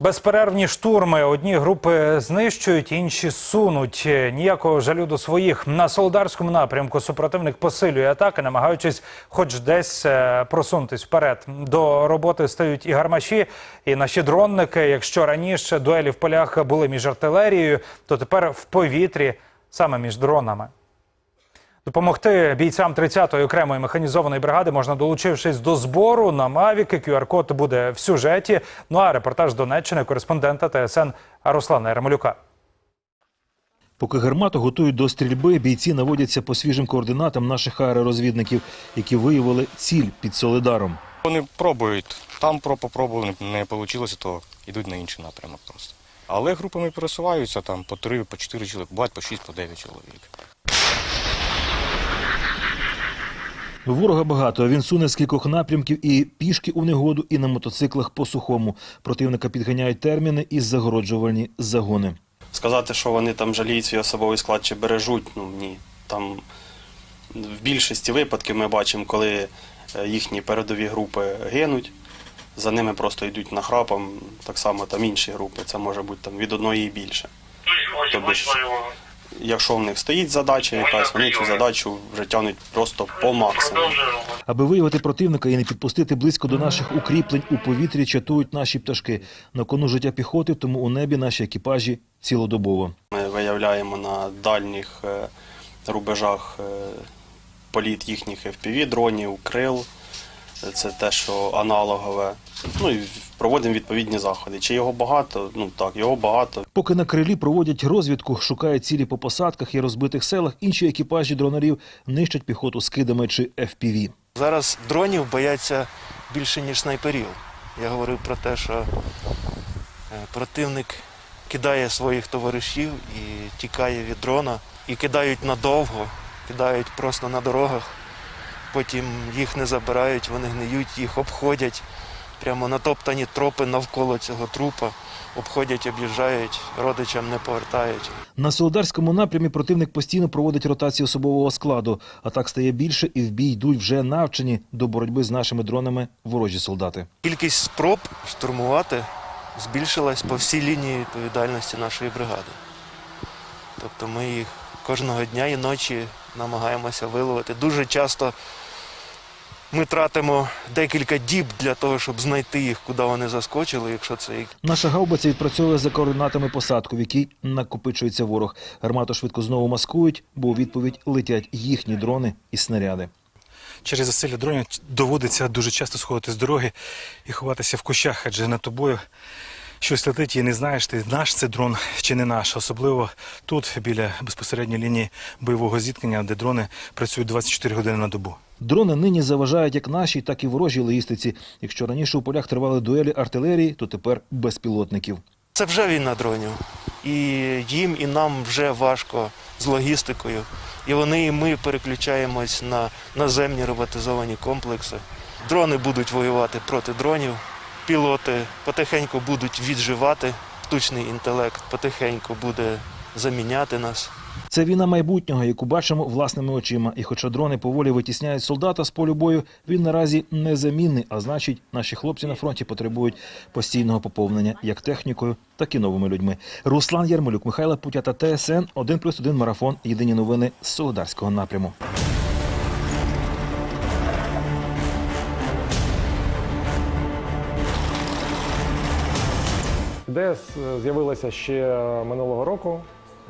Безперервні штурми. Одні групи знищують, інші сунуть. Ніякого жалю до своїх на солдарському напрямку. Супротивник посилює атаки, намагаючись, хоч десь е, просунутись вперед. До роботи стають і гармаші, і наші дронники. Якщо раніше дуелі в полях були між артилерією, то тепер в повітрі саме між дронами. Допомогти бійцям 30-ї окремої механізованої бригади можна долучившись до збору на Мавіки. QR-код буде в сюжеті. Ну а репортаж з Донеччини кореспондента ТСН Руслана Ярмолюка. Поки гармату готують до стрільби, бійці наводяться по свіжим координатам наших аеророзвідників, які виявили ціль під Солидаром. Вони пробують. Там про попробували, не вийшло, то йдуть на інший напрямок просто. Але групами пересуваються там по три, по чотири чоловік, бувають по шість, по дев'ять чоловік. Ворога багато. Він суне з кількох напрямків і пішки у негоду, і на мотоциклах по сухому. Противника підганяють терміни і загороджувальні загони. Сказати, що вони там жаліють свій особовий склад чи бережуть, ну ні. Там в більшості випадків ми бачимо, коли е, їхні передові групи гинуть, за ними просто йдуть нахрапом, так само там інші групи, це може бути там від одної і більше. Тобто, ж, якщо в них стоїть задача якась, вони цю задачу вже тягнуть просто по максимуму. Аби виявити противника і не підпустити близько до наших укріплень, у повітрі чатують наші пташки. На кону життя піхоти, тому у небі наші екіпажі цілодобово. Ми виявляємо на дальніх е, рубежах е, політ їхніх FPV-дронів, крил. Це те, що аналогове. Ну і проводимо відповідні заходи. Чи його багато? Ну так, його багато. Поки на крилі проводять розвідку, шукають цілі по посадках і розбитих селах, інші екіпажі дронарів нищать піхоту скидами чи FPV. Зараз дронів бояться більше, ніж снайперів. Я говорив про те, що е, противник кидає своїх товаришів і тікає від дрона, і кидають надовго, кидають просто на дорогах. Потім їх не забирають, вони гниють, їх обходять. Прямо натоптані тропи навколо цього трупа. Обходять, об'їжджають, родичам не повертають. На Солодарському напрямі противник постійно проводить ротацію особового складу. А так стає більше і в бій йдуть вже навчені до боротьби з нашими дронами ворожі солдати. Кількість спроб штурмувати збільшилась по всій лінії відповідальності нашої бригади. Тобто ми їх кожного дня і ночі намагаємося виловити. Дуже часто ми тратимо декілька діб для того, щоб знайти їх, куди вони заскочили, якщо це Наша гаубиця відпрацьовує за координатами посадку, в якій накопичується ворог. Гармату швидко знову маскують, бо у відповідь летять їхні дрони і снаряди. через засилля дронів доводиться дуже часто сходити з дороги і ховатися в кущах, адже над тобою щось летить і не знаєш, ти наш це дрон чи не наш. Особливо тут, біля безпосередньої лінії бойового зіткнення, де дрони працюють 24 години на добу. Дрони нині заважають як нашій, так і ворожій логістиці. Якщо раніше у полях тривали дуелі артилерії, то тепер безпілотників. Це вже війна дронів. І їм, і нам вже важко з логістикою. І вони, і ми переключаємось на наземні роботизовані комплекси. Дрони будуть воювати проти дронів, пілоти потихеньку будуть відживати, штучний інтелект потихеньку буде заміняти нас. Це війна майбутнього, яку бачимо власними очима. І хоча дрони поволі витісняють солдата з полю бою, він наразі незамінний, а значить, наші хлопці на фронті потребують постійного поповнення як технікою, так і новими людьми. Руслан Ярмолюк, Михайло Путята, ТСН 1+,1 марафон. Єдині новини з Солодарського напряму. ДЕС з'явилася ще минулого року,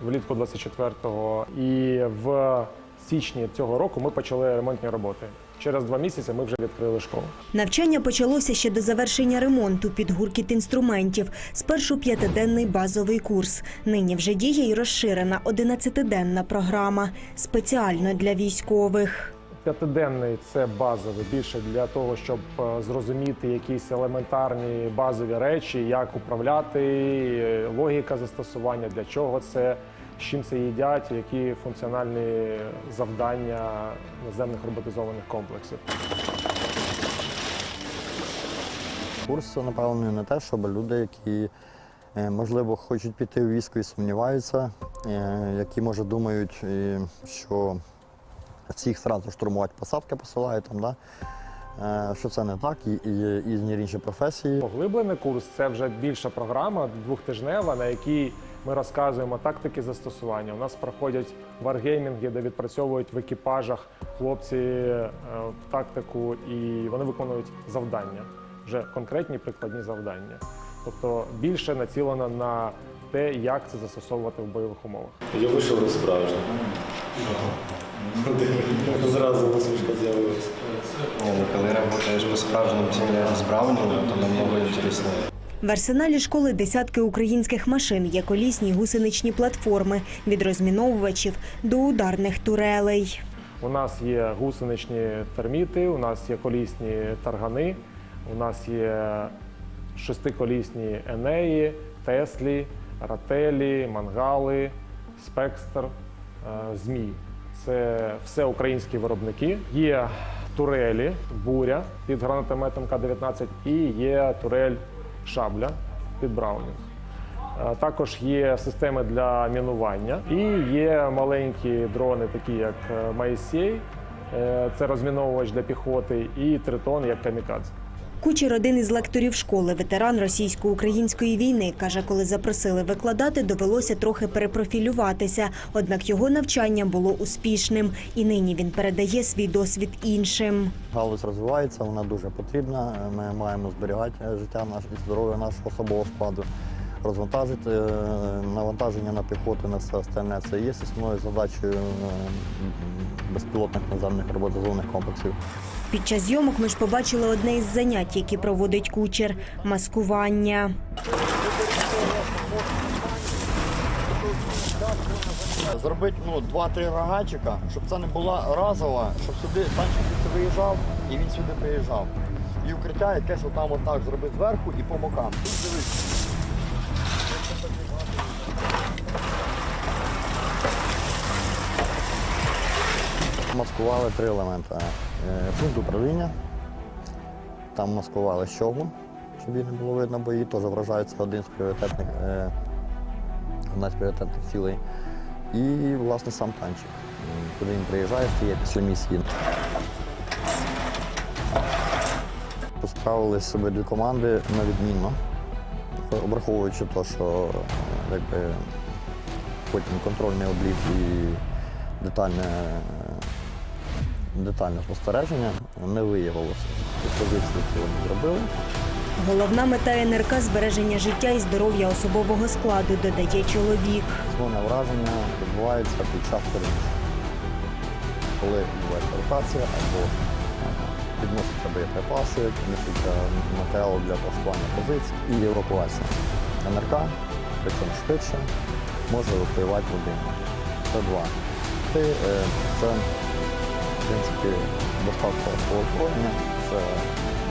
влітку 24-го, і в січні цього року ми почали ремонтні роботи. Через два місяці ми вже відкрили школу. Навчання почалося ще до завершення ремонту під гуркіт інструментів. Спершу п'ятиденний базовий курс. Нині вже діє й розширена 11-денна програма спеціально для військових. П'ятиденний це базовий більше для того, щоб е, зрозуміти якісь елементарні базові речі, як управляти, е, логіка застосування, для чого це, з чим це їдять, які функціональні завдання наземних роботизованих комплексів. Курс направлений на те, щоб люди, які е, можливо хочуть піти в військо і сумніваються, які може думають, що всіх одразу штурмувати посадки посилають там, да? е, що це не так, і, і різні інші професії. Поглиблений курс це вже більша програма двохтижнева, на якій ми розказуємо тактики застосування. У нас проходять варгеймінги, де відпрацьовують в екіпажах хлопці е, тактику, і вони виконують завдання, вже конкретні прикладні завдання. Тобто більше націлено на те, як це застосовувати в бойових умовах. Я вийшов справжній. Зразу усмішка з'явилася. Ну коли працюєш по-справжньому з Браунінгом, то намного інтересніше. В арсеналі школи десятки українських машин є колісні гусеничні платформи від розміновувачів до ударних турелей. У нас є гусеничні терміти, у нас є колісні таргани, у нас є шестиколісні енеї, теслі, рателі, мангали, спекстр, е, змій. Це все українські виробники. Є турелі, буря під гранатометом К-19 і є турель шабля під Браунінг. Е, Також є системи для мінування і є маленькі дрони, такі як Моїсей, е, це розміновувач для піхоти, і Тритон як камікадзе. Кучер один із лекторів школи, ветеран російсько-української війни, каже, коли запросили викладати, довелося трохи перепрофілюватися. Однак його навчання було успішним, і нині він передає свій досвід іншим. Галузь розвивається, вона дуже потрібна. Ми маємо зберігати життя наш і здоров'я нашого особового складу, розвантажити е, навантаження на піхоту, на все остальне. Це є основною задачею е, безпілотних наземних роботизованих комплексів. Під час зйомок ми ж побачили одне із занять, які проводить кучер маскування. Зробити ну, 2-3 рогачика, щоб це не була разова, щоб сюди танчик виїжджав і він сюди приїжджав. І укриття якесь отам отак зробити зверху і по бокам. Тут дивись. Маскували три елементи. Е, Пункт управління. Там маскували щогу, щоб її не було видно, бо її теж вражається один з пріоритетних, е, одна з пріоритетних цілей. І, власне, сам танчик. Куди він приїжджає, стає після місії. Справились себе дві команди на відмінно, обраховуючи те, що е, якби, потім контрольний обліт і детальне, детальне спостереження не виявилося. Позиції, які вони зробили. Головна мета НРК збереження життя і здоров'я особового складу, додає чоловік. Основне враження відбувається під час переміщення. Коли відбувається ротація або е, підносяться боєприпаси, несуться матеріали для влаштування позицій і евакуація. НРК, причому швидше, може евакуювати людину. Це два. Три е, це, в принципі, доставка озброєння, це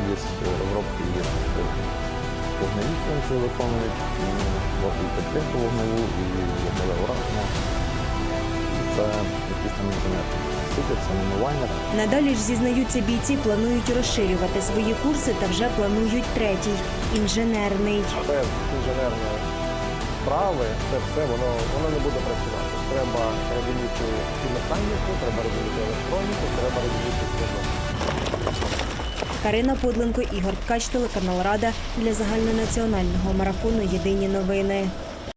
є розробки є вогневі функції виконують, і підтримку вогневу, і вогневе ураження. Це якісь там це мінування. Надалі ж зізнаються бійці, планують розширювати свої курси та вже планують третій інженерний. Без інженерної справи це все воно, воно не буде працювати. Треба розуміти і механіку, треба розуміти електроніку, треба розуміти зв'язок. Карина Подленко, Ігор Ткач, телеканал Рада для загальнонаціонального марафону Єдині новини.